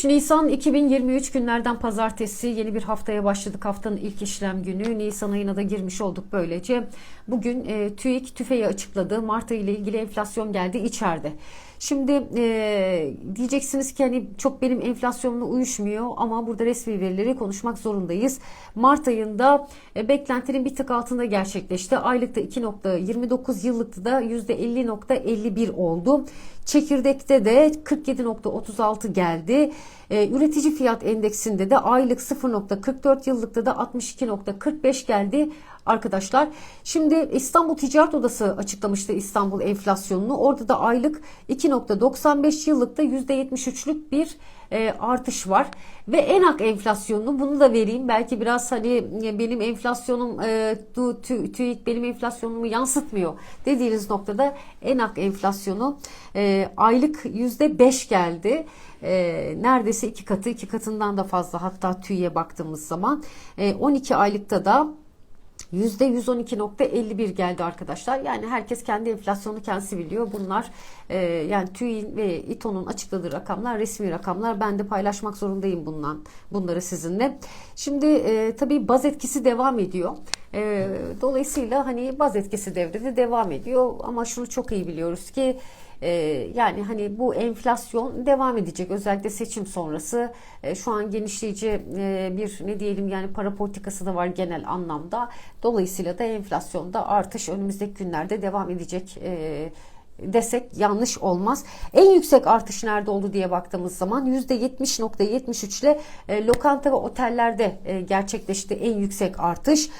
13 Nisan 2023 günlerden pazartesi yeni bir haftaya başladık. Haftanın ilk işlem günü. Nisan ayına da girmiş olduk böylece. Bugün e, TÜİK tüfeği açıkladı. Mart ayı ile ilgili enflasyon geldi içeride. Şimdi e, diyeceksiniz ki hani çok benim enflasyonla uyuşmuyor ama burada resmi verileri konuşmak zorundayız. Mart ayında e, beklentinin bir tık altında gerçekleşti. Aylıkta 2.29, yıllıkta da %50.51 oldu. Çekirdekte de 47.36 geldi. E, üretici fiyat endeksinde de aylık 0.44, yıllıkta da 62.45 geldi arkadaşlar. Şimdi İstanbul Ticaret Odası açıklamıştı İstanbul enflasyonunu. Orada da aylık 2.95 yıllıkta %73'lük bir e, artış var. Ve enak enflasyonunu bunu da vereyim. Belki biraz hani benim enflasyonum e, tu, tü, TÜİK benim enflasyonumu yansıtmıyor dediğiniz noktada enak enflasyonu e, aylık %5 geldi. E, neredeyse iki katı iki katından da fazla hatta TÜİ'ye baktığımız zaman e, 12 aylıkta da %112.51 geldi arkadaşlar. Yani herkes kendi enflasyonu kendisi biliyor. Bunlar e, yani TÜİ'nin ve İTO'nun açıkladığı rakamlar resmi rakamlar. Ben de paylaşmak zorundayım bundan bunları sizinle. Şimdi e, tabii baz etkisi devam ediyor. E, dolayısıyla hani baz etkisi devrede devam ediyor. Ama şunu çok iyi biliyoruz ki ee, yani hani bu enflasyon devam edecek özellikle seçim sonrası e, şu an genişleyici e, bir ne diyelim yani para politikası da var genel anlamda dolayısıyla da enflasyonda artış önümüzdeki günlerde devam edecek e, desek yanlış olmaz. En yüksek artış nerede oldu diye baktığımız zaman %70.73 ile lokanta ve otellerde gerçekleşti en yüksek artış.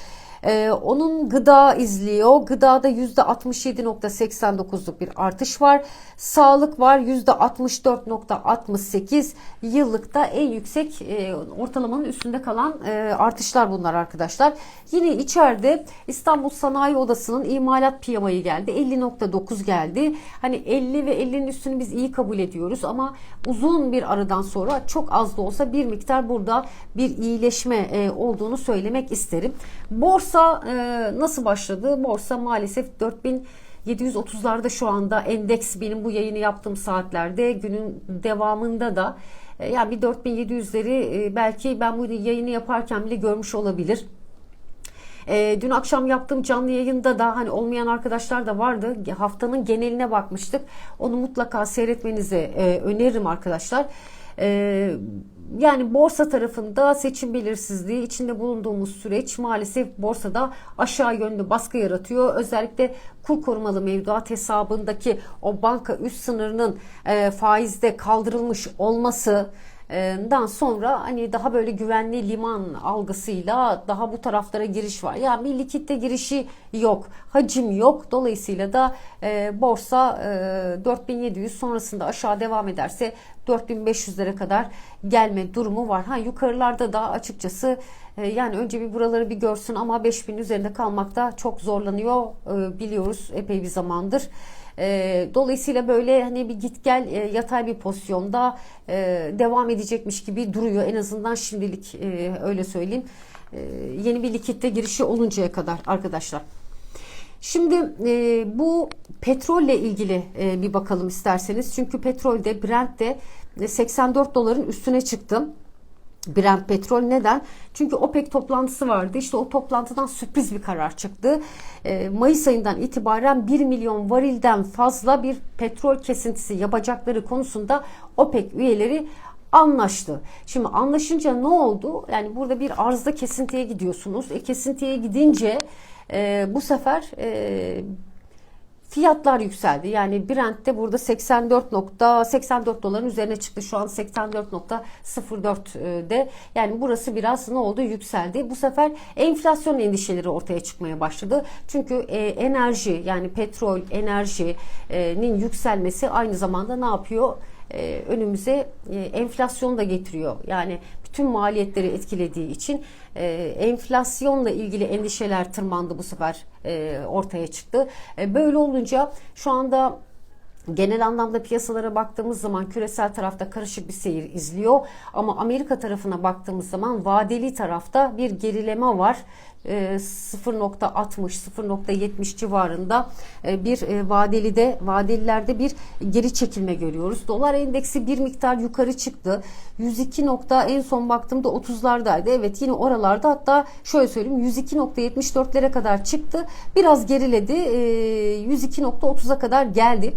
Ee, onun gıda izliyor. Gıdada %67.89'luk bir artış var. Sağlık var %64.68. Yıllıkta en yüksek e, ortalamanın üstünde kalan e, artışlar bunlar arkadaşlar. Yine içeride İstanbul Sanayi Odası'nın imalat piyamayı geldi. 50.9 geldi. Hani 50 ve 50'nin üstünü biz iyi kabul ediyoruz ama uzun bir aradan sonra çok az da olsa bir miktar burada bir iyileşme e, olduğunu söylemek isterim. Borsa Borsa e, nasıl başladı? Borsa maalesef 4730'larda şu anda endeks benim bu yayını yaptığım saatlerde günün devamında da e, yani bir 4700'leri e, belki ben bu yayını yaparken bile görmüş olabilir. E, dün akşam yaptığım canlı yayında da hani olmayan arkadaşlar da vardı. Haftanın geneline bakmıştık. Onu mutlaka seyretmenizi öneririm arkadaşlar. Yani borsa tarafında seçim belirsizliği içinde bulunduğumuz süreç maalesef borsada aşağı yönlü baskı yaratıyor. Özellikle kur korumalı mevduat hesabındaki o banka üst sınırının e, faizde kaldırılmış olması dan sonra hani daha böyle güvenli liman algısıyla daha bu taraflara giriş var. Yani bir likitte girişi yok, hacim yok. Dolayısıyla da e, borsa e, 4700 sonrasında aşağı devam ederse 4500'lere kadar gelme durumu var. Ha yukarılarda da açıkçası e, yani önce bir buraları bir görsün ama 5000 üzerinde kalmakta çok zorlanıyor e, biliyoruz epey bir zamandır. E, dolayısıyla böyle hani bir git gel e, yatay bir pozisyonda e, devam edecekmiş gibi duruyor. En azından şimdilik e, öyle söyleyeyim. E, yeni bir likitte girişi oluncaya kadar arkadaşlar. Şimdi e, bu petrolle ilgili e, bir bakalım isterseniz. Çünkü petrolde Brent'te 84 doların üstüne çıktı. Brent petrol neden? Çünkü OPEC toplantısı vardı. İşte o toplantıdan sürpriz bir karar çıktı. Ee, Mayıs ayından itibaren 1 milyon varilden fazla bir petrol kesintisi yapacakları konusunda OPEC üyeleri anlaştı. Şimdi anlaşınca ne oldu? Yani burada bir arzda kesintiye gidiyorsunuz. E, kesintiye gidince e, bu sefer e, fiyatlar yükseldi. Yani Brent'te burada 84.84 84 doların üzerine çıktı. Şu an 84.04'de. Yani burası biraz ne oldu? Yükseldi. Bu sefer enflasyon endişeleri ortaya çıkmaya başladı. Çünkü e, enerji yani petrol, enerjinin yükselmesi aynı zamanda ne yapıyor? E, önümüze e, enflasyon da getiriyor. Yani bütün maliyetleri etkilediği için e, enflasyonla ilgili endişeler tırmandı bu sefer e, ortaya çıktı. E, böyle olunca şu anda Genel anlamda piyasalara baktığımız zaman küresel tarafta karışık bir seyir izliyor ama Amerika tarafına baktığımız zaman vadeli tarafta bir gerileme var. E, 0.60 0.70 civarında e, bir e, vadeli de vadelilerde bir geri çekilme görüyoruz. Dolar endeksi bir miktar yukarı çıktı. 102 nokta en son baktığımda 30'lardaydı. Evet yine oralarda hatta şöyle söyleyeyim 102.74'lere kadar çıktı. Biraz geriledi. E, 102.30'a kadar geldi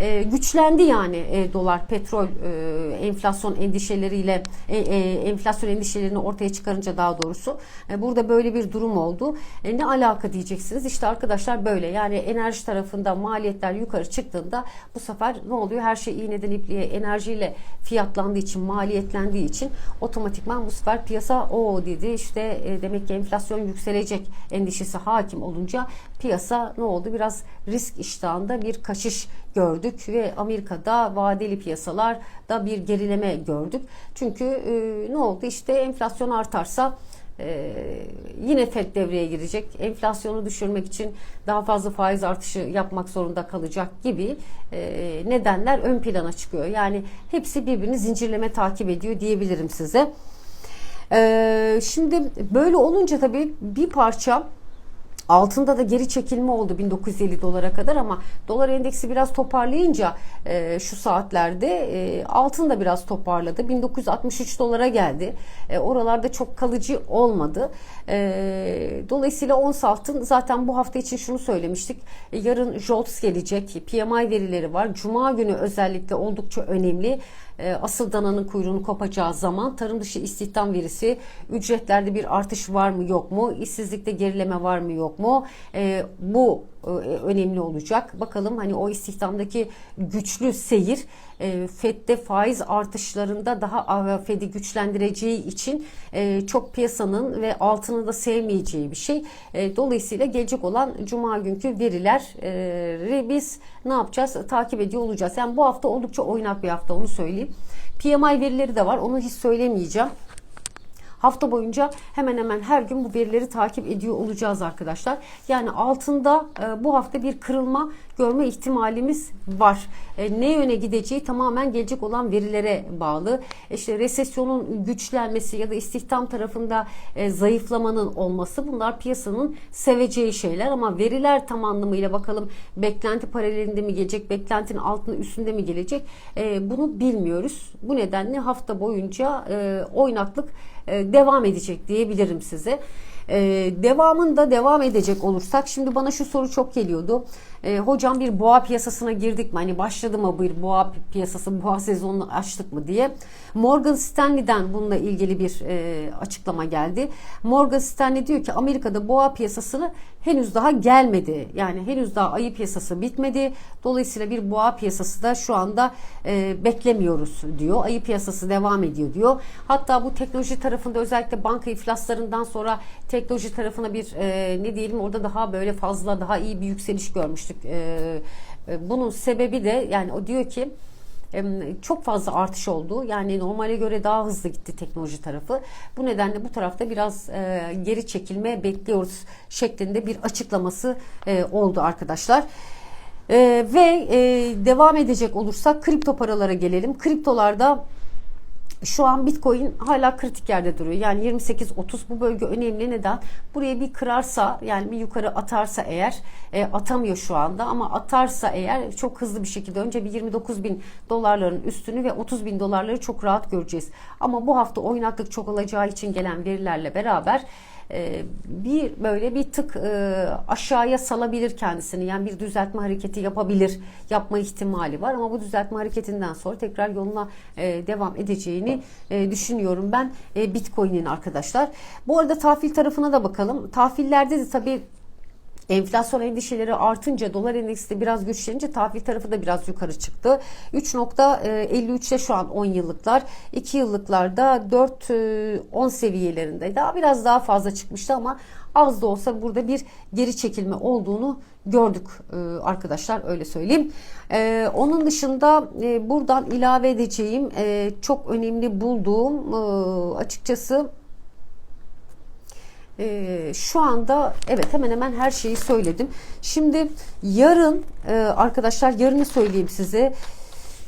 e, güçlendi yani e, dolar petrol e, enflasyon endişeleriyle e, e, enflasyon endişelerini ortaya çıkarınca daha doğrusu e, burada böyle bir durum oldu. E, ne alaka diyeceksiniz? İşte arkadaşlar böyle yani enerji tarafında maliyetler yukarı çıktığında bu sefer ne oluyor? Her şey iğneden ipliğe enerjiyle fiyatlandığı için maliyetlendiği için otomatikman bu sefer piyasa o dedi işte e, demek ki enflasyon yükselecek endişesi hakim olunca piyasa ne oldu? Biraz risk iştahında bir kaçış gördük ve Amerika'da vadeli piyasalarda bir gerileme gördük. Çünkü e, ne oldu? İşte enflasyon artarsa ee, yine FED devreye girecek. Enflasyonu düşürmek için daha fazla faiz artışı yapmak zorunda kalacak gibi e, nedenler ön plana çıkıyor. Yani hepsi birbirini zincirleme takip ediyor diyebilirim size. Ee, şimdi böyle olunca tabii bir parça Altında da geri çekilme oldu 1950 dolara kadar ama dolar endeksi biraz toparlayınca e, şu saatlerde e, altın da biraz toparladı. 1963 dolara geldi. E, oralarda çok kalıcı olmadı. E, dolayısıyla ons altın zaten bu hafta için şunu söylemiştik. E, yarın JOLTS gelecek. PMI verileri var. Cuma günü özellikle oldukça önemli. E, asıl dananın kuyruğunu kopacağı zaman tarım dışı istihdam verisi, ücretlerde bir artış var mı yok mu, işsizlikte gerileme var mı yok mu? E, bu önemli olacak. Bakalım hani o istihdamdaki güçlü seyir FED'de faiz artışlarında daha FED'i güçlendireceği için çok piyasanın ve altını da sevmeyeceği bir şey. Dolayısıyla gelecek olan cuma günkü verileri biz ne yapacağız? Takip ediyor olacağız. Yani bu hafta oldukça oynak bir hafta onu söyleyeyim. PMI verileri de var. Onu hiç söylemeyeceğim. Hafta boyunca hemen hemen her gün bu verileri takip ediyor olacağız arkadaşlar. Yani altında e, bu hafta bir kırılma görme ihtimalimiz var. E, ne yöne gideceği tamamen gelecek olan verilere bağlı. E, işte resesyonun güçlenmesi ya da istihdam tarafında zayıflamanın olması bunlar piyasanın seveceği şeyler ama veriler tam anlamıyla bakalım beklenti paralelinde mi gelecek, beklentinin altında üstünde mi gelecek bunu bilmiyoruz. Bu nedenle hafta boyunca oynaklık devam edecek diyebilirim size. E, devamında devam edecek olursak şimdi bana şu soru çok geliyordu. E, hocam bir boğa piyasasına girdik mi? Hani başladı mı bir boğa piyasası, boğa sezonunu açtık mı diye. Morgan Stanley'den bununla ilgili bir e, açıklama geldi. Morgan Stanley diyor ki Amerika'da boğa piyasasını henüz daha gelmedi. Yani henüz daha ayı piyasası bitmedi. Dolayısıyla bir boğa piyasası da şu anda e, beklemiyoruz diyor. Ayı piyasası devam ediyor diyor. Hatta bu teknoloji tarafında özellikle banka iflaslarından sonra teknoloji tarafına bir e, ne diyelim orada daha böyle fazla daha iyi bir yükseliş görmüştük. E, e, bunun sebebi de yani o diyor ki çok fazla artış oldu. Yani normale göre daha hızlı gitti teknoloji tarafı. Bu nedenle bu tarafta biraz e, geri çekilme bekliyoruz şeklinde bir açıklaması e, oldu arkadaşlar. Ve devam edecek olursak kripto paralara gelelim. Kriptolarda şu an Bitcoin hala kritik yerde duruyor. Yani 28-30 bu bölge önemli. Neden? Buraya bir kırarsa yani bir yukarı atarsa eğer e, atamıyor şu anda ama atarsa eğer çok hızlı bir şekilde önce bir 29 bin dolarların üstünü ve 30 bin dolarları çok rahat göreceğiz. Ama bu hafta oynaklık çok olacağı için gelen verilerle beraber bir böyle bir tık e, aşağıya salabilir kendisini. Yani bir düzeltme hareketi yapabilir. Yapma ihtimali var ama bu düzeltme hareketinden sonra tekrar yoluna e, devam edeceğini düşünüyorum ben Bitcoin'in arkadaşlar. Bu arada tahvil tarafına da bakalım. Tahvillerde de tabii Enflasyon endişeleri artınça dolar endeksi de biraz güçlenince tahvil tarafı da biraz yukarı çıktı. 3.53'te şu an 10 yıllıklar. 2 yıllıklarda 4.10 seviyelerinde. Daha biraz daha fazla çıkmıştı ama az da olsa burada bir geri çekilme olduğunu gördük e, arkadaşlar öyle söyleyeyim. E, onun dışında e, buradan ilave edeceğim çok önemli bulduğum açıkçası e, şu anda evet hemen hemen her şeyi söyledim. Şimdi yarın e, arkadaşlar yarını söyleyeyim size.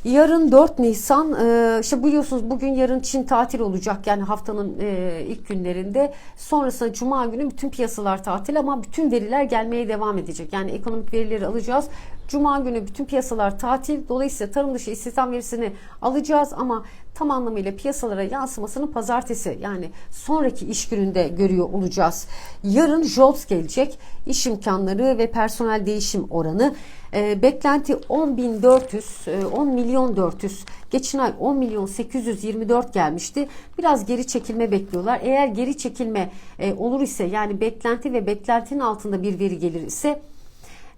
Yarın 4 Nisan e, işte biliyorsunuz bugün yarın Çin tatil olacak. Yani haftanın e, ilk günlerinde. Sonrasında Cuma günü bütün piyasalar tatil ama bütün veriler gelmeye devam edecek. Yani ekonomik verileri alacağız. Cuma günü bütün piyasalar tatil. Dolayısıyla tarım dışı istihdam verisini alacağız ama tam anlamıyla piyasalara yansımasını pazartesi yani sonraki iş gününde görüyor olacağız. Yarın JOLTS gelecek. İş imkanları ve personel değişim oranı e, beklenti 10.400 e, 10 milyon 400 geçen ay 10 milyon 824 gelmişti. Biraz geri çekilme bekliyorlar. Eğer geri çekilme e, olur ise yani beklenti ve beklentinin altında bir veri gelir ise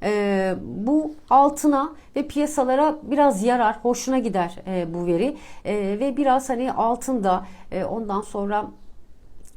e, bu altına ve piyasalara biraz yarar, hoşuna gider e, bu veri. E, ve biraz hani altında e, ondan sonra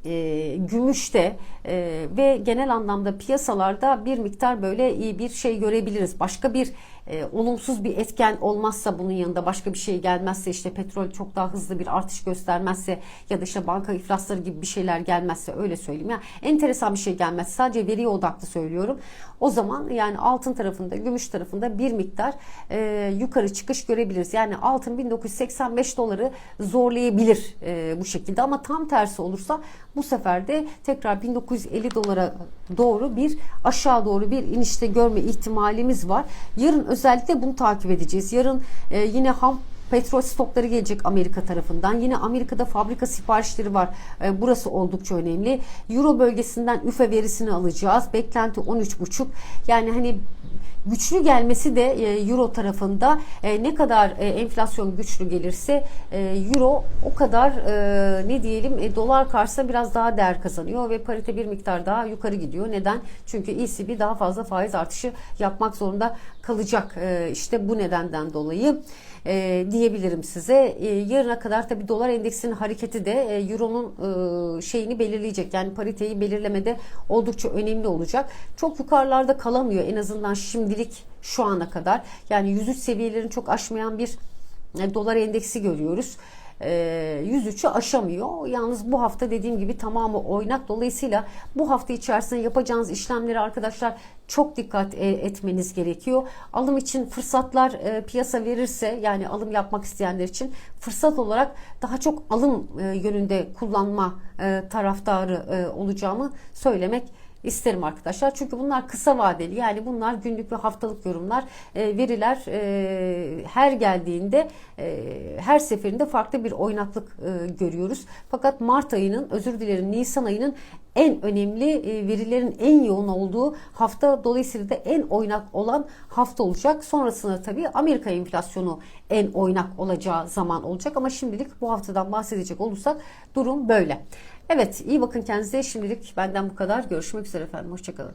e, gümüşte e, ve genel anlamda piyasalarda bir miktar böyle iyi bir şey görebiliriz. Başka bir e, olumsuz bir etken olmazsa bunun yanında başka bir şey gelmezse işte petrol çok daha hızlı bir artış göstermezse ya da işte banka iflasları gibi bir şeyler gelmezse öyle söyleyeyim. Yani enteresan bir şey gelmez. Sadece veriye odaklı söylüyorum. O zaman yani altın tarafında, gümüş tarafında bir miktar e, yukarı çıkış görebiliriz. Yani altın 1985 doları zorlayabilir e, bu şekilde ama tam tersi olursa bu sefer de tekrar 1950 dolara doğru bir aşağı doğru bir inişte görme ihtimalimiz var. Yarın özellikle bunu takip edeceğiz. Yarın e, yine ham petrol stokları gelecek Amerika tarafından. Yine Amerika'da fabrika siparişleri var. E, burası oldukça önemli. Euro bölgesinden üfe verisini alacağız. Beklenti 13,5. Yani hani güçlü gelmesi de e, euro tarafında e, ne kadar e, enflasyon güçlü gelirse euro o kadar ne diyelim dolar karşısında biraz daha değer kazanıyor ve parite bir miktar daha yukarı gidiyor. Neden? Çünkü ECB daha fazla faiz artışı yapmak zorunda kalacak. İşte bu nedenden dolayı e, diyebilirim size. E, yarına kadar tabii dolar endeksinin hareketi de e, euronun e, şeyini belirleyecek. Yani pariteyi belirlemede oldukça önemli olacak. Çok yukarılarda kalamıyor en azından şimdilik şu ana kadar. Yani 103 seviyelerini çok aşmayan bir e, dolar endeksi görüyoruz. 103'ü aşamıyor. Yalnız bu hafta dediğim gibi tamamı oynak. Dolayısıyla bu hafta içerisinde yapacağınız işlemleri arkadaşlar çok dikkat e, etmeniz gerekiyor. Alım için fırsatlar e, piyasa verirse yani alım yapmak isteyenler için fırsat olarak daha çok alım e, yönünde kullanma taraftarı olacağımı söylemek isterim arkadaşlar. Çünkü bunlar kısa vadeli yani bunlar günlük ve haftalık yorumlar e, veriler e, her geldiğinde e, her seferinde farklı bir oynaklık e, görüyoruz. Fakat Mart ayının özür dilerim Nisan ayının en önemli e, verilerin en yoğun olduğu hafta dolayısıyla da en oynak olan hafta olacak. Sonrasında tabii Amerika enflasyonu en oynak olacağı zaman olacak ama şimdilik bu haftadan bahsedecek olursak durum böyle. Evet iyi bakın kendinize. Şimdilik benden bu kadar. Görüşmek üzere efendim. Hoşçakalın.